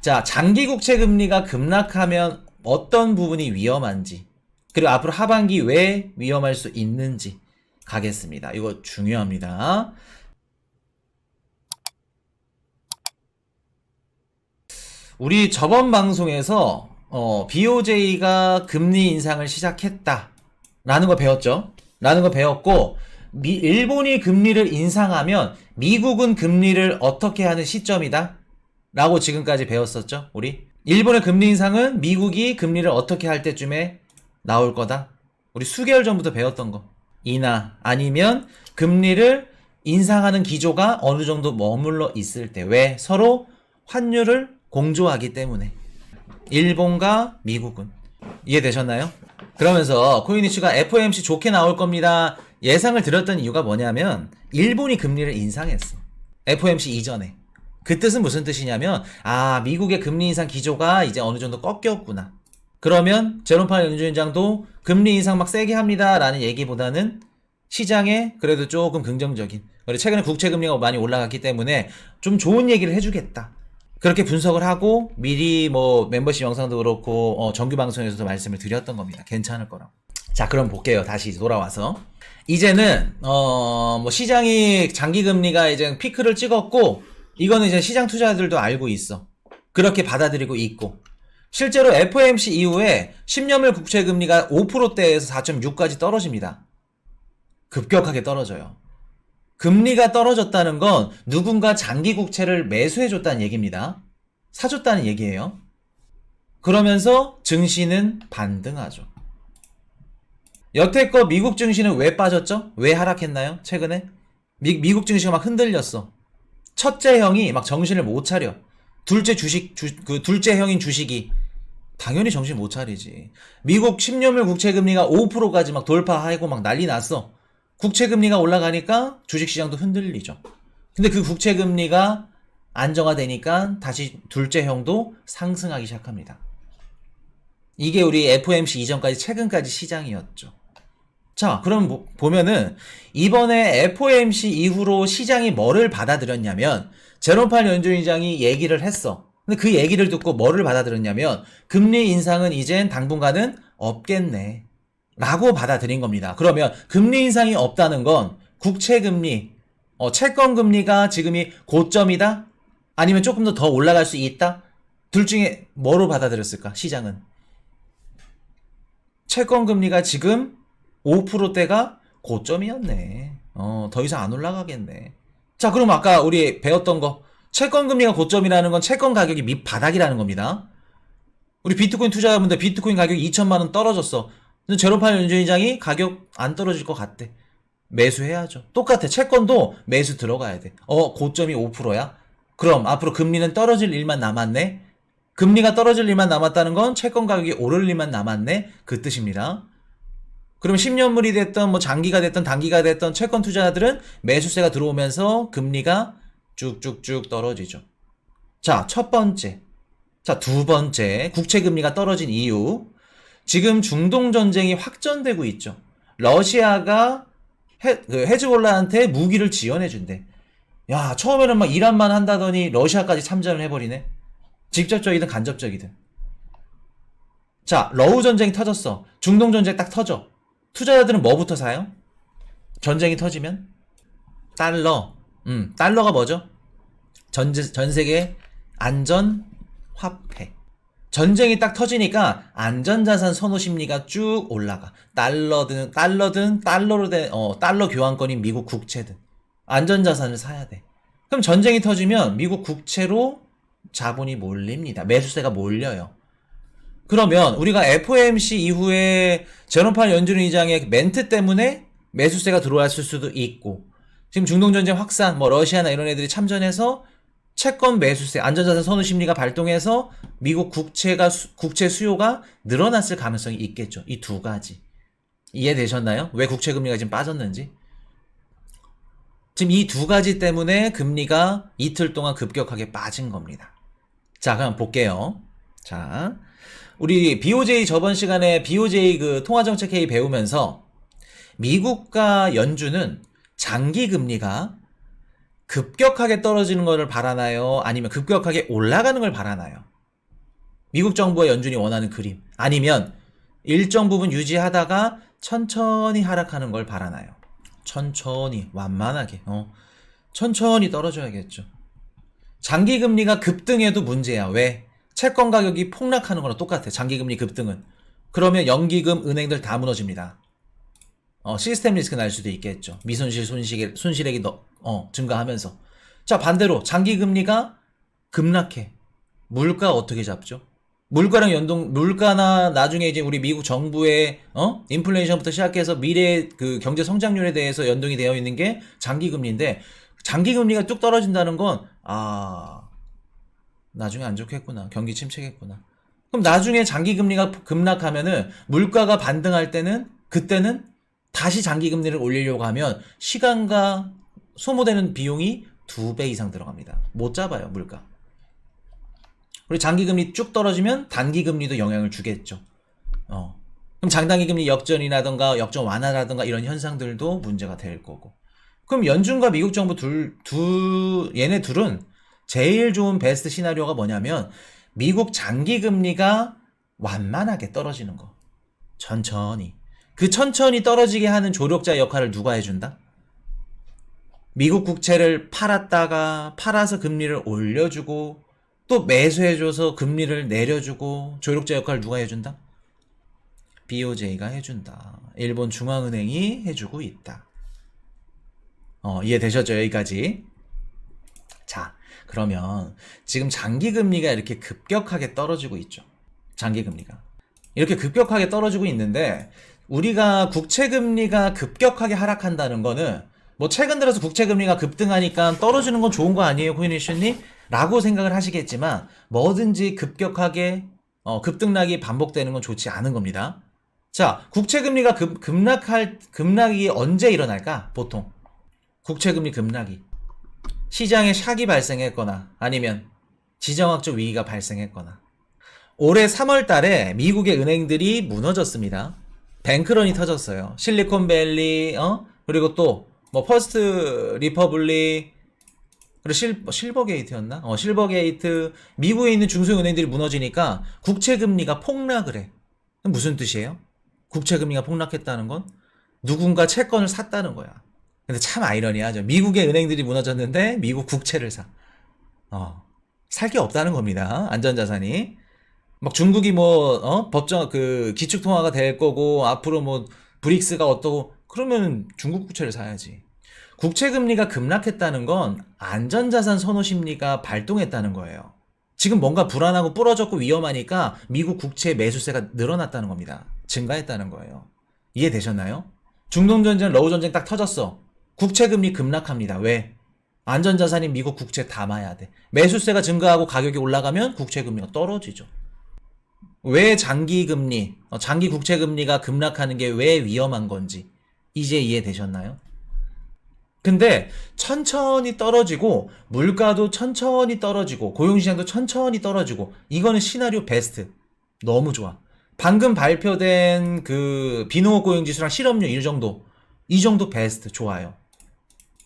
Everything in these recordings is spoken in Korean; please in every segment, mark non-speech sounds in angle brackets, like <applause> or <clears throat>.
자, 장기 국채 금리가 급락하면 어떤 부분이 위험한지, 그리고 앞으로 하반기 왜 위험할 수 있는지 가겠습니다. 이거 중요합니다. 우리 저번 방송에서 어, BOJ가 금리 인상을 시작했다. 라는 거 배웠죠? 라는 거 배웠고, 미, 일본이 금리를 인상하면 미국은 금리를 어떻게 하는 시점이다? 라고 지금까지 배웠었죠? 우리? 일본의 금리 인상은 미국이 금리를 어떻게 할 때쯤에 나올 거다? 우리 수개월 전부터 배웠던 거. 이나 아니면 금리를 인상하는 기조가 어느 정도 머물러 있을 때. 왜? 서로 환율을 공조하기 때문에. 일본과 미국은. 이해되셨나요? 그러면서 코인이슈가 FOMC 좋게 나올 겁니다. 예상을 드렸던 이유가 뭐냐면 일본이 금리를 인상했어. FOMC 이전에. 그 뜻은 무슨 뜻이냐면 아 미국의 금리 인상 기조가 이제 어느 정도 꺾였구나. 그러면 제롬 파월 연준위원장도 금리 인상 막 세게 합니다라는 얘기보다는 시장에 그래도 조금 긍정적인. 그리고 최근에 국채 금리가 많이 올라갔기 때문에 좀 좋은 얘기를 해주겠다. 그렇게 분석을 하고 미리 뭐 멤버십 영상도 그렇고 어, 정규 방송에서도 말씀을 드렸던 겁니다. 괜찮을 거라고. 자, 그럼 볼게요. 다시 돌아와서. 이제는 어, 뭐 시장이 장기 금리가 이제 피크를 찍었고 이거는 이제 시장 투자자들도 알고 있어. 그렇게 받아들이고 있고. 실제로 FOMC 이후에 10년물 국채 금리가 5%대에서 4.6까지 떨어집니다. 급격하게 떨어져요. 금리가 떨어졌다는 건 누군가 장기 국채를 매수해줬다는 얘기입니다. 사줬다는 얘기예요. 그러면서 증시는 반등하죠. 여태껏 미국 증시는 왜 빠졌죠? 왜 하락했나요? 최근에? 미, 미국 증시가 막 흔들렸어. 첫째 형이 막 정신을 못 차려. 둘째 주식, 주, 그 둘째 형인 주식이 당연히 정신 못 차리지. 미국 10년물 국채 금리가 5%까지 막 돌파하고 막 난리 났어. 국채 금리가 올라가니까 주식 시장도 흔들리죠. 근데 그 국채 금리가 안정화되니까 다시 둘째 형도 상승하기 시작합니다. 이게 우리 FOMC 이전까지 최근까지 시장이었죠. 자, 그럼 뭐- 보면은 이번에 FOMC 이후로 시장이 뭐를 받아들였냐면 제롬팔 연준위장이 얘기를 했어. 근데 그 얘기를 듣고 뭐를 받아들였냐면 금리 인상은 이젠 당분간은 없겠네. 라고 받아들인 겁니다. 그러면 금리 인상이 없다는 건 국채 금리, 어, 채권 금리가 지금이 고점이다? 아니면 조금 더 더 올라갈 수 있다? 둘 중에 뭐로 받아들였을까? 시장은. 채권 금리가 지금 5%대가 고점이었네. 어, 더 이상 안 올라가겠네. 자, 그럼 아까 우리 배웠던 거. 채권 금리가 고점이라는 건 채권 가격이 밑바닥이라는 겁니다. 우리 비트코인 투자자분들 비트코인 가격이 2천만 원 떨어졌어. 근데 제로팔 연준위장이 가격 안 떨어질 것 같대. 매수해야죠. 똑같아. 채권도 매수 들어가야 돼. 어, 고점이 5%야? 그럼 앞으로 금리는 떨어질 일만 남았네? 금리가 떨어질 일만 남았다는 건 채권 가격이 오를 일만 남았네? 그 뜻입니다. 그럼 10년물이 됐던 뭐 장기가 됐던 단기가 됐던 채권 투자자들은 매수세가 들어오면서 금리가 쭉쭉쭉 떨어지죠. 자, 첫 번째. 자, 두 번째. 국채 금리가 떨어진 이유. 지금 중동 전쟁이 확전되고 있죠. 러시아가 헤, 그 헤즈볼라한테 무기를 지원해 준대. 야, 처음에는 막 이란만 한다더니 러시아까지 참전을 해 버리네. 직접적이든 간접적이든. 자, 러우 전쟁이 터졌어. 중동 전쟁 딱 터져. 투자자들은 뭐부터 사요? 전쟁이 터지면? 달러. 음, 달러가 뭐죠? 전, 전 세계 안전 화폐. 전쟁이 딱 터지니까 안전자산 선호 심리가 쭉 올라가. 달러든, 달러든, 달러로 된, 어, 달러 교환권인 미국 국채든. 안전자산을 사야 돼. 그럼 전쟁이 터지면 미국 국채로 자본이 몰립니다. 매수세가 몰려요. 그러면 우리가 FOMC 이후에 제롬팔 연준 의장의 멘트 때문에 매수세가 들어왔을 수도 있고 지금 중동전쟁 확산, 뭐 러시아나 이런 애들이 참전해서 채권 매수세, 안전자산 선호 심리가 발동해서 미국 국채가 수- 국채 수요가 늘어났을 가능성이 있겠죠. 이 두 가지 이해되셨나요? 왜 국채 금리가 지금 빠졌는지? 지금 이 두 가지 때문에 금리가 이틀 동안 급격하게 빠진 겁니다. 자, 그럼 볼게요. 자, 우리 BOJ 저번 시간에 BOJ 그 통화정책회의 배우면서 미국과 연준은 장기 금리가 급격하게 떨어지는 것을 바라나요? 아니면 급격하게 올라가는 걸 바라나요? 미국 정부와 연준이 원하는 그림. 아니면 일정 부분 유지하다가 천천히 하락하는 걸 바라나요? 천천히, 완만하게, 어. 천천히 떨어져야겠죠. 장기 금리가 급등해도 문제야. 왜? 채권 가격이 폭락하는 거랑 똑같아. 장기 금리 급등은. 그러면 연기금, 은행들 다 무너집니다. 어, 시스템 리스크 날 수도 있겠죠. 미손실 손실, 손실액이 너, 어, 증가하면서. 자, 반대로 장기 금리가 급락해. 물가 어떻게 잡죠? 물가랑 연동, 물가나 나중에 이제 우리 미국 정부의, 어? 인플레이션부터 시작해서 미래 그 경제 성장률에 대해서 연동이 되어 있는 게 장기 금리인데, 장기 금리가 뚝 떨어진다는 건, 아, 나중에 안 좋겠구나. 경기 침체겠구나. 그럼 나중에 장기 금리가 급락하면은 물가가 반등할 때는, 그때는 다시 장기 금리를 올리려고 하면 시간과 소모되는 비용이 두 배 이상 들어갑니다. 못 잡아요, 물가. 그리고 장기 금리 쭉 떨어지면 단기 금리도 영향을 주겠죠. 어. 그럼 장단기 금리 역전이라든가 역전 완화라든가 이런 현상들도 문제가 될 거고. 그럼 연준과 미국 정부 둘, 두, 얘네 둘은 제일 좋은 베스트 시나리오가 뭐냐면 미국 장기 금리가 완만하게 떨어지는 거. 천천히. 그 천천히 떨어지게 하는 조력자 역할을 누가 해준다? 미국 국채를 팔았다가 팔아서 금리를 올려주고 또 매수해줘서 금리를 내려주고 조력자 역할을 누가 해준다? BOJ가 해준다. 일본 중앙은행이 해주고 있다. 어, 이해되셨죠? 여기까지. 자, 그러면 지금 장기 금리가 이렇게 급격하게 떨어지고 있죠. 장기 금리가. 이렇게 급격하게 떨어지고 있는데 우리가 국채 금리가 급격하게 하락한다는 거는 뭐 최근 들어서 국채 금리가 급등하니까 떨어지는 건 좋은 거 아니에요, 코인이슈님? 라고 생각을 하시겠지만 뭐든지 급격하게 어, 급등락이 반복되는 건 좋지 않은 겁니다. 자, 국채 금리가 급, 급락할 급락이 언제 일어날까? 보통 국채 금리 급락이 시장에 샥이 발생했거나 아니면 지정학적 위기가 발생했거나 올해 3월 달에 미국의 은행들이 무너졌습니다. 뱅크런이 터졌어요. 실리콘밸리, 어? 그리고 또, 뭐, 퍼스트 리퍼블릭, 그리고 실, 뭐 실버게이트였나? 어, 실버게이트. 미국에 있는 중소은행들이 무너지니까 국채금리가 폭락을 해. 무슨 뜻이에요? 국채금리가 폭락했다는 건 누군가 채권을 샀다는 거야. 근데 참 아이러니하죠. 미국의 은행들이 무너졌는데 미국 국채를 사. 어, 살 게 없다는 겁니다. 안전자산이. 막 중국이 뭐, 어? 법정, 그, 기축통화가 될 거고, 앞으로 뭐, 브릭스가 어떠고, 그러면 중국 국채를 사야지. 국채 금리가 급락했다는 건 안전자산 선호 심리가 발동했다는 거예요. 지금 뭔가 불안하고 부러졌고 위험하니까 미국 국채 매수세가 늘어났다는 겁니다. 증가했다는 거예요. 이해되셨나요? 중동전쟁, 러우전쟁 딱 터졌어. 국채 금리 급락합니다. 왜? 안전자산인 미국 국채 담아야 돼. 매수세가 증가하고 가격이 올라가면 국채 금리가 떨어지죠. 왜 장기 금리, 어, 장기 국채 금리가 급락하는 게 왜 위험한 건지 이제 이해되셨나요? 근데 천천히 떨어지고 물가도 천천히 떨어지고 고용시장도 천천히 떨어지고 이거는 시나리오 베스트 너무 좋아 방금 발표된 그 비농업 고용지수랑 실업률 이 정도 이 정도 베스트 좋아요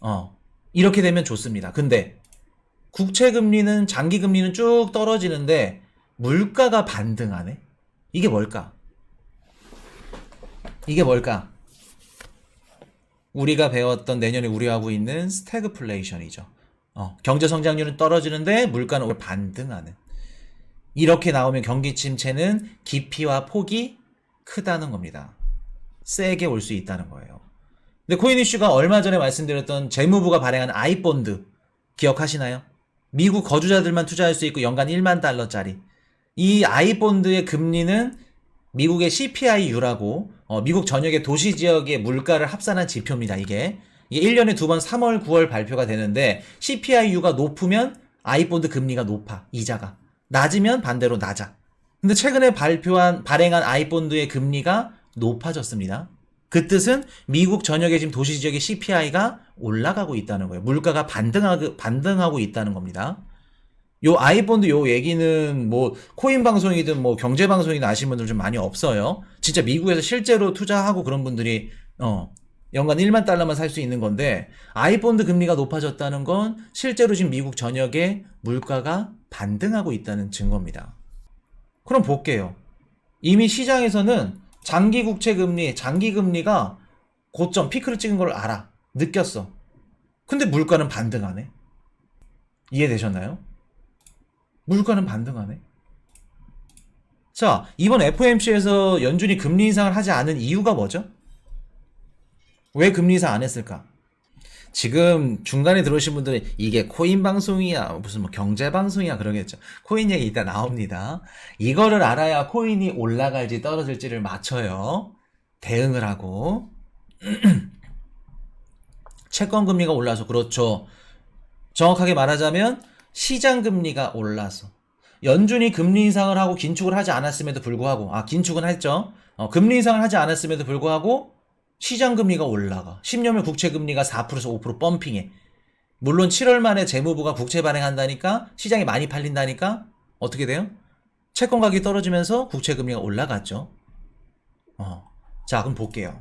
어 이렇게 되면 좋습니다 근데 국채 금리는 장기 금리는 쭉 떨어지는데 물가가 반등하네 이게 뭘까 이게 뭘까 우리가 배웠던 내년에 우려하고 있는 스태그플레이션이죠. 어, 경제 성장률은 떨어지는데 물가는 오히려 반등하는. 이렇게 나오면 경기 침체는 깊이와 폭이 크다는 겁니다. 세게 올 수 있다는 거예요. 근데 코인 이슈가 얼마 전에 말씀드렸던 재무부가 발행한 아이본드 기억하시나요? 미국 거주자들만 투자할 수 있고 연간 1만 달러짜리. 이 아이본드의 금리는 미국의 CPIU라고 어, 미국 전역의 도시 지역의 물가를 합산한 지표입니다. 이게 이게 1년에 두 번 3월, 9월 발표가 되는데 CPIU가 높으면 아이본드 금리가 높아 이자가 낮으면 반대로 낮아. 근데 최근에 발표한 발행한 아이본드의 금리가 높아졌습니다. 그 뜻은 미국 전역의 지금 도시 지역의 CPI가 올라가고 있다는 거예요. 물가가 반등하고 반등하고 있다는 겁니다. 요 아이본드 요 얘기는 뭐 코인 방송이든 뭐 경제 방송이든 아시는 분들 좀 많이 없어요. 진짜 미국에서 실제로 투자하고 그런 분들이 어 연간 1만 달러만 살 수 있는 건데 아이본드 금리가 높아졌다는 건 실제로 지금 미국 전역에 물가가 반등하고 있다는 증거입니다. 그럼 볼게요. 이미 시장에서는 장기 국채 금리, 장기 금리가 고점 피크를 찍은 걸 알아. 느꼈어. 근데 물가는 반등하네. 이해되셨나요? 물가는 반등하네. 자, 이번 FOMC에서 연준이 금리 인상을 하지 않은 이유가 뭐죠? 왜 금리 인상 안 했을까? 지금 중간에 들어오신 분들은 이게 코인 방송이야, 무슨 뭐 경제 방송이야 그러겠죠. 코인 얘기 이따 나옵니다. 이거를 알아야 코인이 올라갈지 떨어질지를 맞춰요. 대응을 하고. <clears throat> 채권 금리가 올라서 그렇죠. 정확하게 말하자면 시장 금리가 올라서 연준이 금리 인상을 하고 긴축을 하지 않았음에도 불구하고 아 긴축은 했죠. 어, 금리 인상을 하지 않았음에도 불구하고 시장 금리가 올라가. 10년물 국채 금리가 4%에서 5% 펌핑해. 물론 7월 말에 재무부가 국채 발행한다니까 시장이 많이 팔린다니까 어떻게 돼요? 채권 가격이 떨어지면서 국채 금리가 올라갔죠. 어. 자, 그럼 볼게요.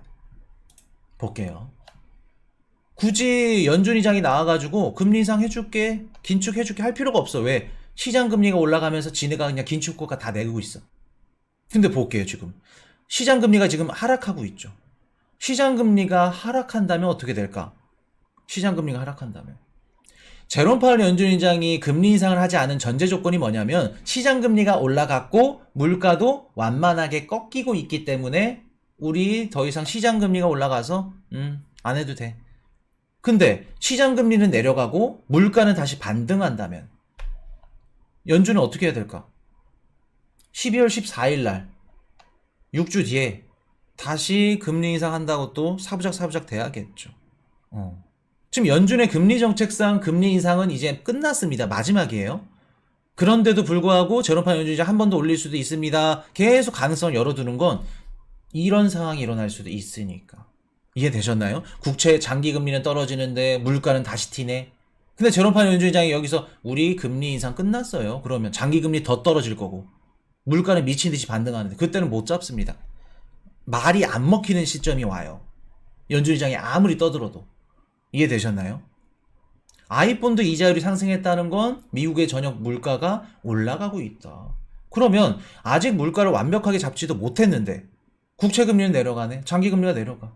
볼게요. 굳이 연준 이장이 나와가지고 금리 인상 해줄게, 긴축 해줄게 할 필요가 없어. 왜? 시장 금리가 올라가면서 지네가 그냥 긴축고가 다 내고 있어. 근데 볼게요, 지금. 시장 금리가 지금 하락하고 있죠. 시장 금리가 하락한다면 어떻게 될까? 시장 금리가 하락한다면. 제롬 파월 연준위장이 금리 인상을 하지 않은 전제 조건이 뭐냐면 시장 금리가 올라갔고 물가도 완만하게 꺾이고 있기 때문에 우리 더 이상 시장 금리가 올라가서 음, 안 해도 돼. 근데 시장 금리는 내려가고 물가는 다시 반등한다면 연준은 어떻게 해야 될까? 12월 14일 날 6주 뒤에 다시 금리 인상한다고 또 사부작 사부작 돼야겠죠. 어. 지금 연준의 금리 정책상 금리 인상은 이제 끝났습니다. 마지막이에요. 그런데도 불구하고 제로파 연준이 한 번 더 올릴 수도 있습니다. 계속 가능성을 열어두는 건 이런 상황이 일어날 수도 있으니까. 이해되셨나요? 국채 장기 금리는 떨어지는데 물가는 다시 튀네. 근데 제로파 연준장이 여기서 우리 금리 인상 끝났어요. 그러면 장기 금리 더 떨어질 거고 물가는 미친 듯이 반등하는데 그때는 못 잡습니다. 말이 안 먹히는 시점이 와요. 연준이장이 아무리 떠들어도. 이해되셨나요? 아이폰도 이자율이 상승했다는 건 미국의 전역 물가가 올라가고 있다. 그러면 아직 물가를 완벽하게 잡지도 못했는데 국채 금리는 내려가네. 장기 금리가 내려가.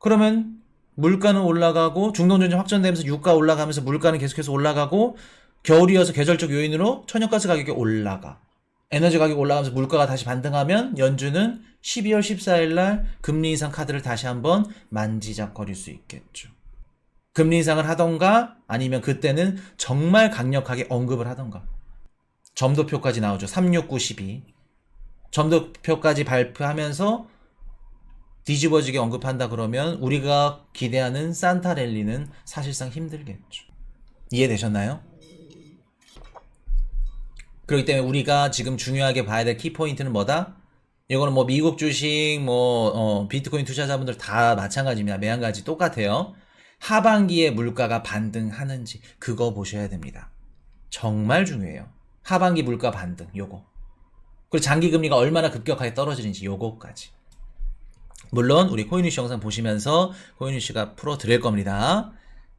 그러면 물가는 올라가고 중동전쟁 확전되면서 유가 올라가면서 물가는 계속해서 올라가고 겨울이어서 계절적 요인으로 천연가스 가격이 올라가. 에너지 가격이 올라가면서 물가가 다시 반등하면 연준은 12월 14일 날 금리 인상 카드를 다시 한번 만지작거릴 수 있겠죠. 금리 인상을 하던가 아니면 그때는 정말 강력하게 언급을 하던가. 점도표까지 나오죠. 36912. 점도표까지 발표하면서 뒤집어지게 언급한다 그러면 우리가 기대하는 산타 랠리는 사실상 힘들겠죠. 이해되셨나요? 그렇기 때문에 우리가 지금 중요하게 봐야 될 키포인트는 뭐다? 이거는 뭐 미국 주식, 뭐 어, 비트코인 투자자분들 다 마찬가지입니다. 매한가지 똑같아요. 하반기에 물가가 반등하는지 그거 보셔야 됩니다. 정말 중요해요. 하반기 물가 반등 요거. 그리고 장기 금리가 얼마나 급격하게 떨어지는지 요거까지. 물론 우리 코인뉴스 영상 보시면서 코인뉴스가 풀어 드릴 겁니다.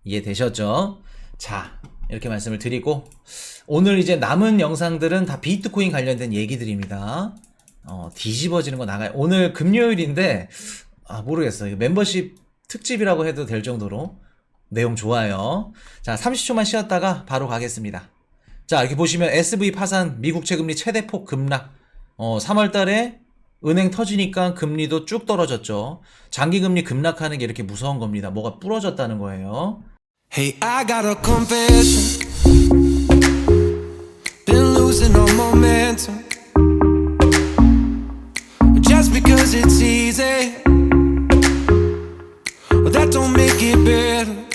이해되셨죠? 자, 이렇게 말씀을 드리고 오늘 이제 남은 영상들은 다 비트코인 관련된 얘기들입니다. 어, 뒤집어지는 거 나가요. 오늘 금요일인데 아, 모르겠어요. 멤버십 특집이라고 해도 될 정도로 내용 좋아요. 자, 30초만 쉬었다가 바로 가겠습니다. 자, 이렇게 보시면 SV 파산, 미국 채금리 최대폭 급락. 어, 3월 달에 은행 터지니까 금리도 쭉 떨어졌죠. 장기 금리 급락하는 게 이렇게 무서운 겁니다. 뭐가 부러졌다는 거예요. Hey, I got a confession. Been losing all momentum. Just because it's easy, that don't make it better.